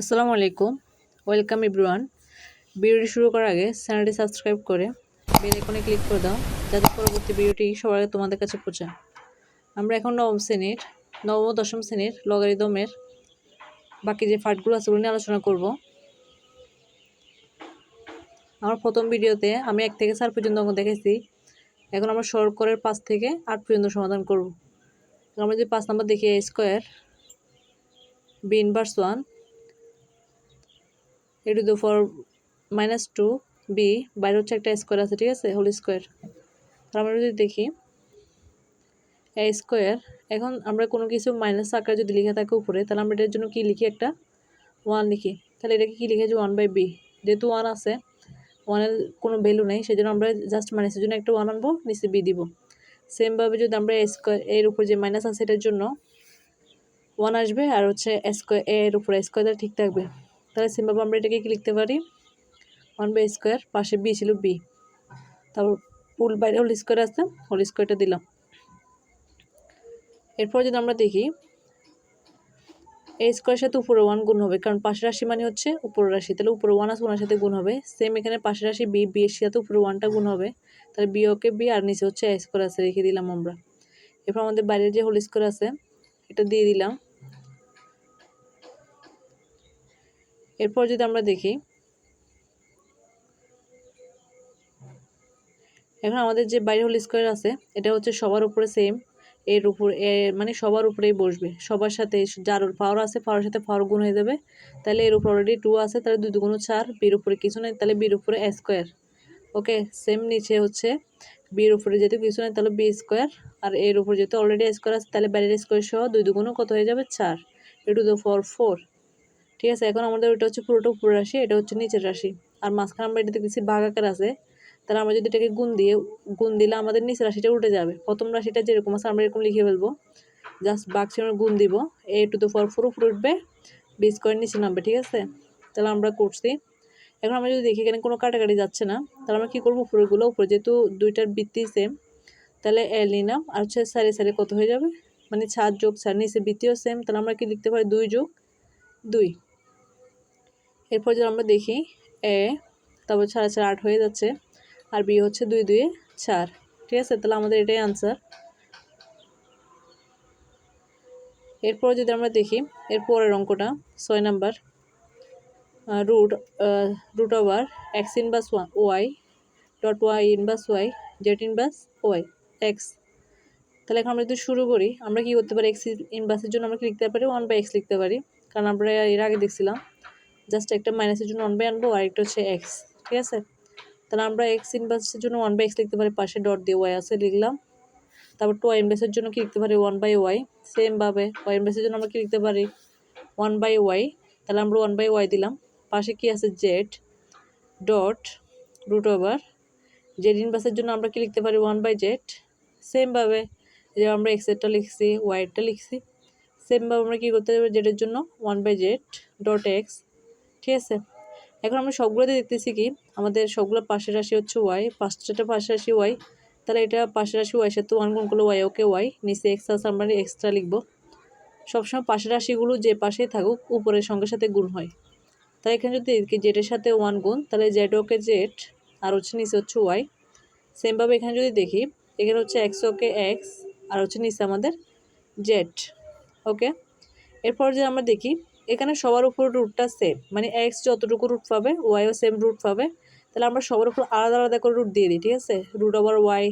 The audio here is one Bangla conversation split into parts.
আসসালামু আলাইকুম। ওয়েলকাম ইব্রুয়ান ভিডিওটি শুরু করার আগে চ্যানেলটি সাবস্ক্রাইব করে বেল আইকনে ক্লিক করে দাও, যাতে পরবর্তী ভিডিওটি সবার আগে তোমাদের কাছে পৌঁছায় আমরা এখন নবম শ্রেণির, নবম দশম শ্রেণির লগারিদমের বাকি যে পার্টগুলো আছে ওগুলো নিয়ে আলোচনা করব। আমার প্রথম ভিডিওতে আমি এক থেকে চার পর্যন্ত অঙ্ক দেখেছি। এখন আমরা সরকরের পাঁচ থেকে আট পর্যন্ত সমাধান করব। আমরা যদি পাঁচ নম্বর দেখি A square B inverse one A to the four minus two B, বাইরে হচ্ছে একটা স্কোয়ার আছে, ঠিক আছে? Whole square. তাহলে আমরা যদি দেখি, এ স্কোয়ার, এখন আমরা কোনো কিছু মাইনাস আকারে যদি লিখে থাকে উপরে, তাহলে আমরা এটার জন্য কি লিখি একটা? ওয়ান লিখি। তাহলে এটাকে কি লিখেছি ওয়ান বাই বি যেহেতু ওয়ান আছে ওয়ানের কোনো ভ্যালু নেই সেই জন্য আমরা জাস্ট মাইনাসের জন্য একটা ওয়ান আনব, নিচে বি দিব। সেমভাবে যদি আমরা স্কোয়ার এর উপর যে মাইনাস আছে, এটার জন্য ওয়ান আসবে, আর হচ্ছে স্কোয়ার এর উপরে স্কোয়ার ঠিক থাকবে। তাহলে সিম্বাবু আমরা এটাকে কি লিখতে পারি? ওয়ান বাই স্কোয়ার পাশে বি ছিল বি তারপর পুল বাইরে হোল স্কোয়ার আছে হোল স্কোয়ারটা দিলাম। এরপর যদি আমরা দেখি এই স্কোয়ারের সাথে উপরে ওয়ান গুণ হবে, কারণ পাশের রাশি মানে হচ্ছে উপর রাশি। তাহলে উপরে ওয়ান আছে ওনার সাথে গুণ হবে সেম এখানে পাশের রাশি বি বি এর সাথে উপরে ওয়ানটা গুণ হবে, তাহলে বি ওকে বি আর নিচে হচ্ছে এ স্কোয়ার আছে, রেখে দিলাম আমরা। এরপর আমাদের বাইরের যে হোল স্কোয়ার আছে, এটা দিয়ে দিলাম। এরপর যদি আমরা দেখি, এখন আমাদের যে বাইরে হোল স্কোয়ার আছে, এটা হচ্ছে সবার উপরে সেম এর উপর মানে সবার উপরেই বসবে। সবার সাথে যার পাওয়ার আছে পাওয়ার সাথে পাওয়ার গুণ হয়ে যাবে। তাহলে এর উপর অলরেডি টু আছে, তাহলে দুই দুগুণ চার, বির উপরে কিছু নেই, তাহলে বির উপরে স্কোয়ার ওকে সেম নিচে হচ্ছে বির উপরে যেহেতু কিছু নেই, তাহলে বি স্কোয়ার আর এর উপর যেহেতু অলরেডি স্কোয়ার আছে, তাহলে বাইরের স্কোয়ার সহ দুই দুগুণও কত হয়ে যাবে? চার। A to the four four ঠিক আছে? এখন আমাদের ওইটা হচ্ছে পুরোটা উপরের রাশি, এটা হচ্ছে নিচের রাশি। আর মাঝখানে আমরা এটা দেখতেছি ভাগ আকার আছে। তাহলে আমরা যদি এটাকে গুণ দিয়ে, গুণ দিলে আমাদের নিচের রাশিটা উঠে যাবে। প্রথম রাশিটা যেরকম আছে, আমরা এরকম লিখে ফেলব। জাস্ট বাক্সে আমরা গুণ দিব। A to the four four উপরে উঠবে বি স্কোয়ার নিচে নামবে, ঠিক আছে? তাহলে আমরা করছি। এখন আমরা যদি দেখি এখানে কোনো কাটাকাটি যাচ্ছে না, তাহলে আমরা কী করব উপরেগুলো উপরে যেহেতু দুইটার বৃত্তি সেম তাহলে এ নিলাম। আর হচ্ছে সারি সারি কত হয়ে যাবে? মানে সাত যোগ চার, নিচে বৃত্তিও সেম তাহলে আমরা কি লিখতে পারি? দুই যোগ দুই। এরপর যদি আমরা দেখি, এ, তারপর ছাড়া ছাড়া আট হয়ে যাচ্ছে, আর বি হচ্ছে দুই দুয়ে চার। ঠিক আছে? তাহলে আমাদের এটাই আনসার এরপর যদি আমরা দেখি, এর পরের অঙ্কটা, ছয় number root root over X inverse Y dot Y inverse Y Z inverse Y X তাহলে এখন আমরা যদি শুরু করি, আমরা কি করতে পারি? এক্স ইনভার্সের জন্য আমরা কি লিখতে পারি? ওয়ান বাই এক্স লিখতে পারি। কারণ আমরা এর আগে দেখছিলাম জাস্ট একটা মাইনাসের জন্য ওয়ান বাই আনব, আর একটা হচ্ছে এক্স ঠিক আছে? তাহলে আমরা এক্স ইনভার্সের জন্য ওয়ান বাই এক্স লিখতে পারি, পাশে ডট দিয়ে ওয়াই আছে, লিখলাম। তারপর টু ওয়াই ইনভার্সের জন্য কী লিখতে পারি? ওয়ান বাই ওয়াই সেমভাবে ওয়াই ইনভার্সের জন্য আমরা কী লিখতে পারি? ওয়ান বাই ওয়াই তাহলে আমরা ওয়ান বাই ওয়াই দিলাম। পাশে কি আছে? Z dot root over Z ইনভার্সের জন্য আমরা কি লিখতে পারি? ওয়ান বাই জেড সেমভাবে যে আমরা এক্সেরটা লিখছি ওয়াইয়েরটা লিখছি সেমভাবে আমরা কী করতে পারি? জেডের জন্য one by Z dot X ঠিক আছে? এখন আমরা সবগুলোতে দেখতেছি কি, আমাদের সবগুলো পাশের রাশি হচ্ছে ওয়াই পাঁচটা পাশের রাশি ওয়াই তাহলে এটা পাশের রাশি ওয়াই সাথে ওয়ান গুণ করলে ওয়াই ওকে ওয়াই নিচে এক্স আছে, আমরা এক্সট্রা লিখব। সবসময় পাশের রাশিগুলো যে পাশেই থাকুক, উপরের সঙ্গের সাথে গুণ হয়। তাই এখানে যদি জেডের সাথে ওয়ান গুণ, তাহলে জেড ওকে জেড আর হচ্ছে নিচে হচ্ছে ওয়াই সেমভাবে এখানে যদি দেখি, এখানে হচ্ছে এক্স ওকে এক্স আর হচ্ছে নিচে আমাদের জেড ওকে এরপর যে আমরা দেখি এখানে সবার উপর রুটটা সেম মানে এক্স যতটুকু রুট পাবে ওয়াইও সেম রুট পাবে। তাহলে আমরা সবার উপর আলাদা আলাদা করে রুট দিয়ে দিই, ঠিক আছে? Root over Y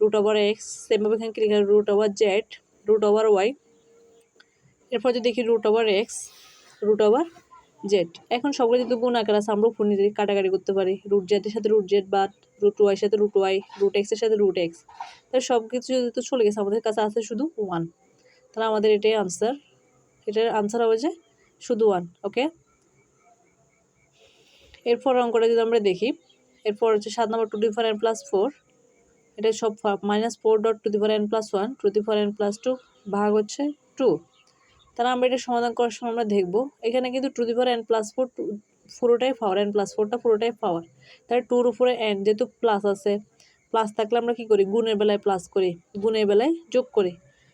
root over X সেমভাবে এখানে click root over Z root over Y এরপর যদি দেখি root over X root over Z এখন সবগুলো যদি গুণ আকার আছে, আমরা উপর নিজে কাটাকাটি করতে পারি। রুট জেডের সাথে রুট জেড বা রুট ওয়াইয়ের সাথে রুট ওয়াই রুট এক্সের সাথে রুট এক্স তাহলে সব কিছু যদি তো চলে গেছে, আমাদের কাছে আছে শুধু ওয়ান তাহলে আমাদের এটাই আনসার এটার আনসার হবে যে শুধু ওয়ান ওকে এরপর অঙ্কটা যদি আমরা দেখি, এরপর হচ্ছে সাত নম্বর two the four n plus four এটা সব minus four dot two the four n plus one two the four n plus two ভাগ হচ্ছে টু তাহলে আমরা এটা সমাধান করার সময় আমরা দেখব, এখানে কিন্তু two the four n plus four two পুরোটাই পাওয়ার এন প্লাস ফোরটা পুরোটাই পাওয়ার তাহলে টুর উপরে এন যেহেতু প্লাস আছে প্লাস থাকলে আমরা কী করি? গুণের বেলায় প্লাস করি, গুণের বেলায় যোগ করি।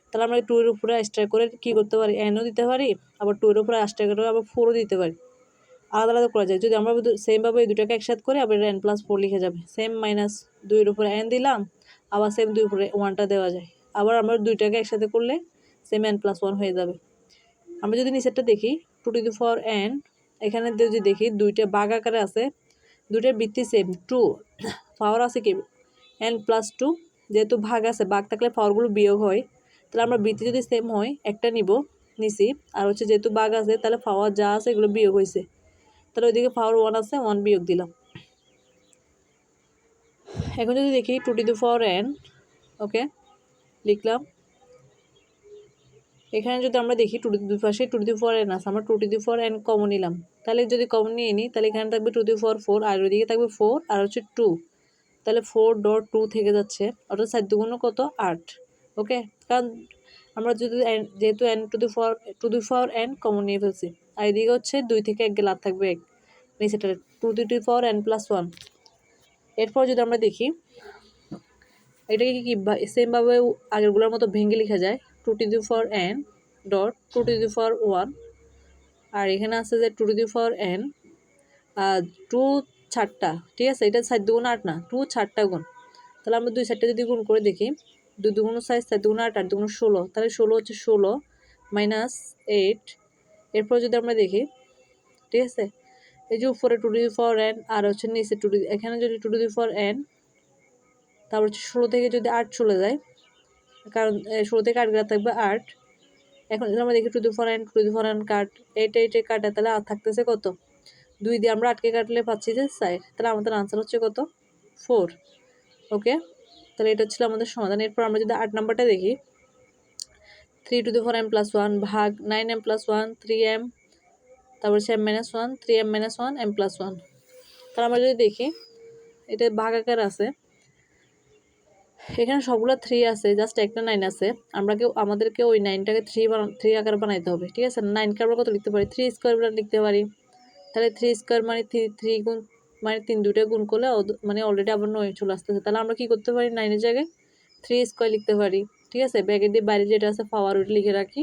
তাহলে আমরা টুয়ের উপরে স্টার করে কী করতে পারি? এনও দিতে পারি, আবার টুয়ের উপরে স্টার করে আবার ফোরও দিতে পারি। আলাদা আলাদা করা যায়। যদি আমরা সেমভাবে এই দুটাকে একসাথে করে, আবার এন প্লাস ফোর লিখে যাবে। সেম মাইনাস দুইয়ের উপরে এন দিলাম, আবার সেম দুই উপরে ওয়ানটা দেওয়া যায়। আবার আমরা দুইটাকে একসাথে করলে সেম এন প্লাস ওয়ান হয়ে যাবে। আমরা যদি নিচেরটা দেখি two to the four n এখানে যদি দেখি, দুইটা বাঘ আকারে আছে, দুইটার বৃত্তি সেম টু পাওয়ার আছে কি? এন প্লাস টু যেহেতু ভাগ আছে ভাগ থাকলে পাওয়ারগুলো বিয়োগ হয়। তাহলে আমরা বৃত্তি যদি সেম হয়, একটা নিব, নিছি। আর হচ্ছে যেহেতু বাঘ আছে, তাহলে পাওয়ার যা আছে এগুলো বিয়োগ হয়েছে তাহলে ওইদিকে পাওয়ার ওয়ান আছে ওয়ান বিয়োগ দিলাম। এখন যদি দেখি two to the four n okay লিখলাম। এখানে যদি আমরা দেখি টু টু দুই পাশে টু টু ফোর এন আছে, আমরা two to the four n common নিলাম। তাহলে যদি কমন নিয়ে নিই তাহলে এখানে থাকবে টু টু ফোর ফোর আর ওইদিকে থাকবে ফোর আর হচ্ছে টু তাহলে ফোর ডট টু থেকে যাচ্ছে, অর্থাৎ সাত দুগুণ কত? আট ওকে কারণ আমরা যদি যেহেতু n to the four to the four n common নিয়ে ফেলছি। আর এদিকে হচ্ছে দুই থেকে এক গেলে আর থাকবে এক। নিচেটা two to the four n plus one এরপর যদি আমরা দেখি, এটাকে কি সেমভাবে আগেরগুলোর মতো ভেঙে লেখা যায়। Two to the four n dot two to the four one আর এখানে আছে যে two to the four n two চারটা। ঠিক আছে? এটা সাত দুগুণ আট না টু চারটা গুণ। তাহলে আমরা দুই চারটা যদি গুণ করে দেখি দুই দুগুণ সাইজ সাত দুগুণ আট আট দুগুণ ষোলো। তাহলে ষোলো হচ্ছে ষোলো মাইনাস এইট এরপর যদি আমরা দেখি, ঠিক আছে? এই যে উপরে টু টু ফর এন আর হচ্ছে নিচে টু এখানে যদি two to the four n তারপর হচ্ছে ষোলো থেকে যদি আট চলে যায়, কারণ ষোলো থেকে আট গেলে থাকবে আট। এখন যদি আমরা দেখি two the four and two the four and cut এইটা এইটা কাটা, তাহলে আর থাকতেছে কত? দুই দিয়ে আমরা আটকে কাটলে পাচ্ছি যে সাইড তাহলে আমাদের আনসার হচ্ছে কত? ফোর ওকে তাহলে এটা ছিল আমাদের সমাধান। এরপর আমরা যদি আট নাম্বারটা দেখি three to the four M plus one ভাগ nine M plus one three M তারপর হচ্ছে M minus one three M minus one M plus one তাহলে আমরা যদি দেখি, এটা ভাগ আকার আছে। এখানে সবগুলো থ্রি আছে জাস্ট একটা নাইন আছে। আমরা কেউ, আমাদেরকে ওই নাইনটাকে থ্রি থ্রি আকার বানাইতে হবে, ঠিক আছে? নাইনকে আমরা কত লিখতে পারি? থ্রি স্কোয়ার লিখতে পারি। তাহলে থ্রি স্কোয়ার মানে থ্রি থ্রি গুণ মানে তিন দুটো গুণ করলে মানে অলরেডি আবার নয় চলে আসতেছে। তাহলে আমরা কি করতে পারি? নাইনের জায়গায় থ্রি স্কোয়ার লিখতে পারি। ঠিক আছে? ব্যাগের দিয়ে বাইরে যেটা আছে পাওয়ার ওইটা লিখে রাখি।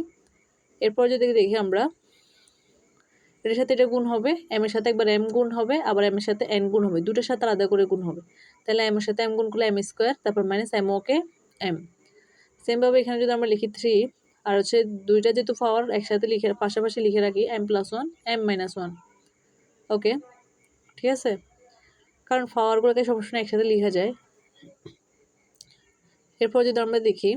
এরপর যদি দেখি আমরা এটার সাথে এটা গুণ হবে এম এর সাথে একবার এম গুণ হবে, আবার এম এর সাথে এন গুণ হবে। দুটোর সাথে আলাদা করে গুণ হবে। তাহলে এম এর সাথে এম গুণ করলে এম স্কোয়ার তারপর মাইনাস এম ওকে এম সেমভাবে এখানে যদি আমরা লিখি থ্রি আর হচ্ছে দুইটা যেহেতু পাওয়ার একসাথে লিখে, পাশাপাশি লিখে রাখি M plus one M minus one okay ঠিক আছে? কারণ পাওয়ারগুলোকে সবসময় একসাথে লেখা যায়। এরপর যদি আমরা দেখি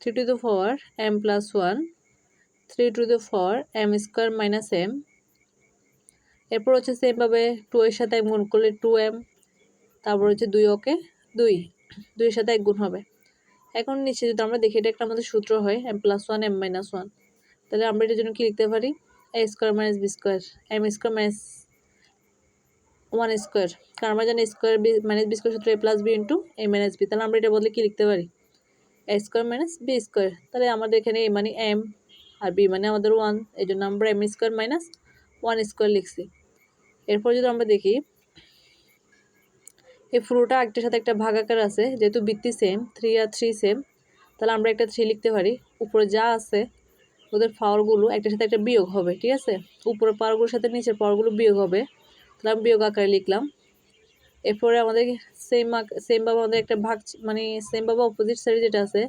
three to the power M plus one three to the four M square minus M এরপর হচ্ছে সেমভাবে টু এর সাথে এম গুণ করলে টু এম তারপর হচ্ছে দুই ওকে দুই, দুইয়ের সাথে এক গুণ হবে। এখন নিচে যদি আমরা দেখি, এটা একটা আমাদের সূত্র হয় M plus one M minus one তাহলে আমরা এটার জন্য কি লিখতে পারি? A square minus B square M square minus one square কারণ আমরা জানি square B minus B square সূত্র A plus B into A minus B তাহলে আমরা এটা বদলে কি লিখতে পারি? A square minus B square তাহলে আমাদের এখানে এ মানে এম আর বি মানে আমাদের ওয়ান এই জন্য আমরা M square minus one square লিখছি। এরপর যদি আমরা দেখি, এই পুরোটা একটার সাথে একটা ভাগাকার আছে, যেহেতু বৃত্তি সেম থ্রি আর থ্রি সেম তাহলে আমরা একটা থ্রি লিখতে পারি। উপরে যা আছে ওদের পাওয়ারগুলো একটার সাথে একটা বিয়োগ হবে, ঠিক আছে? উপরের পাওয়ারগুলোর সাথে নিচের পাওয়ারগুলো বিয়োগ হবে। তাহলে আমি বিয়োগ আকারে লিখলাম। এরপরে আমাদের সেম সেমভাবে আমাদের একটা ভাগ মানে সেমভাবে অপোজিট সাইডে যেটা আছে,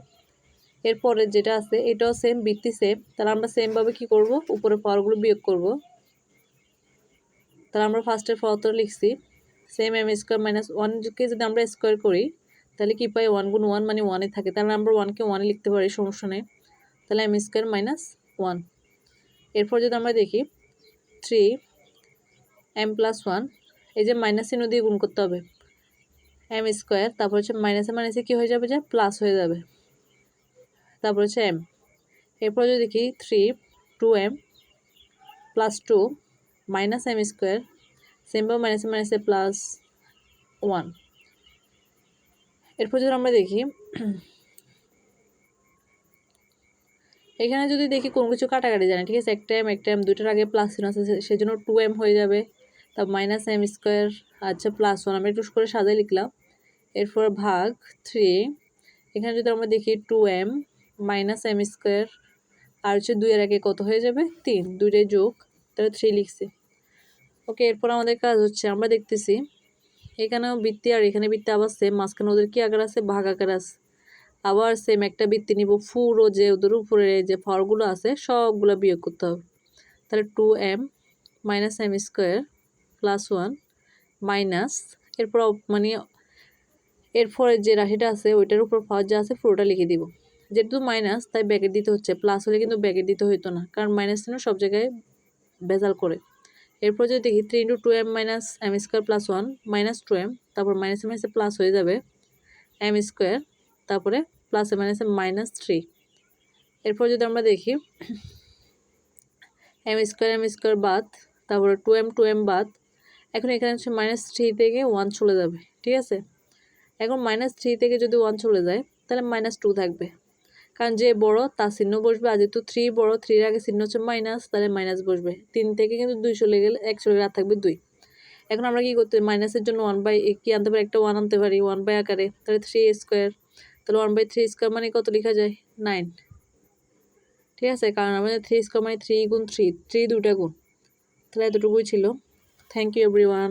এরপরে যেটা আছে এটাও সেম বৃত্তি সেম তাহলে আমরা সেমভাবে কি করব? উপরে পাওয়ারগুলো বিয়োগ করব। তাহলে আমরা ফার্স্টের পাওয়ারটা লিখছি। সেম এম স্কোয়ার মাইনাস ওয়ানকে যদি আমরা স্কোয়ার করি, তাহলে কি পাই? ওয়ান গুণ ওয়ান মানে ওয়ানে থাকে। তাহলে আমরা ওয়ানকে ওয়ানে লিখতে পারি, সমস্যা নেই। তাহলে এম স্কোয়ার মাইনাস ওয়ান এরপর যদি আমরা দেখি থ্রি এম প্লাস ওয়ান এই যে মাইনাস চিহ্ন দিয়ে গুণ করতে হবে। এম স্কোয়ার তারপর হচ্ছে মাইনাসে মাইনাসে কী হয়ে যাবে যে প্লাস হয়ে যাবে। তারপর হচ্ছে এম এরপর যদি দেখি three to M plus two minus M square সেমভাবে মাইনাসে মাইনাসে প্লাস ওয়ান এরপর যদি আমরা দেখি এখানে যদি দেখি কোনো কিছু কাটাকাটি জানি, ঠিক আছে? একটা এম একটা এম দুইটার আগে প্লাস চিহ্ন আছে সেজন্য টু এম হয়ে যাবে। তারপর মাইনাস এম স্কোয়ার আচ্ছা প্লাস ওয়ান আমি একটু করে সাজাই লিখলাম। এরপর ভাগ থ্রি এখানে যদি আমরা দেখি two M minus M square আর হচ্ছে দুইয়ের আগে কত হয়ে যাবে? তিন। দুইটাই যোগ, তাহলে থ্রি লিখছি। ওকে এরপর আমাদের কাজ হচ্ছে, আমরা দেখতেছি, এখানেও বৃত্তি আর এখানে বৃত্তি আবার সেম মাঝখানে ওদের কি আকার আছে? ভাগ আকার আছে। আবার সেম একটা বৃত্তি নিব। ফুরো যে ওদের উপরে যে ফরগুলো আছে, সবগুলো বিয়োগ করতে হবে। তাহলে two M minus M square plus one minus এরপর মানে এরপরে যে রাশিটা আছে, ওইটার উপর ফার্স্ট যা আছে, পুরোটা লিখে দিব। যেহেতু মাইনাস তাই ব্যাকেট দিতে হচ্ছে। প্লাস হলে কিন্তু ব্যাকেট দিতে হতো না, কারণ মাইনাস চিহ্ন সব জায়গায় ভেজাল করে। এরপর যদি দেখি three into two M minus M square plus one minus two M তারপর মাইনাসে মাইনাসে প্লাস হয়ে যাবে এম স্কোয়ার তারপরে প্লাসে মাইনাসে মাইনাস থ্রি এরপর যদি আমরা দেখি এম স্কোয়ার এম স্কোয়ার বাদ, তারপরে টু এম টু এম বাদ, এখন এখানে হচ্ছে মাইনাস থ্রি থেকে ওয়ান চলে যাবে, ঠিক আছে? এখন মাইনাস থ্রি থেকে যদি ওয়ান চলে যায়, তাহলে মাইনাস টু থাকবে। কারণ যে বড়, তার চিহ্ন বসবে, আর যেহেতু থ্রি বড় থ্রির আগে চিহ্ন হচ্ছে মাইনাস তাহলে মাইনাস বসবে। তিন থেকে কিন্তু দুই চলে গেলে, এক চলে গেলে আর থাকবে দুই। এখন আমরা কি করতে মাইনাসের জন্য ওয়ান বাই কি আনতে পারি? একটা ওয়ান আনতে পারি ওয়ান বাই আকারে। তাহলে থ্রি স্কোয়ার তাহলে ওয়ান বাই থ্রি স্কোয়ার মানে কত লেখা যায়? নাইন ঠিক আছে, কারণ আমাদের থ্রি স্কোয়ার মানে থ্রি গুণ থ্রি থ্রি দুটা গুণ। তাহলে এতটুকুই ছিল। Thank you everyone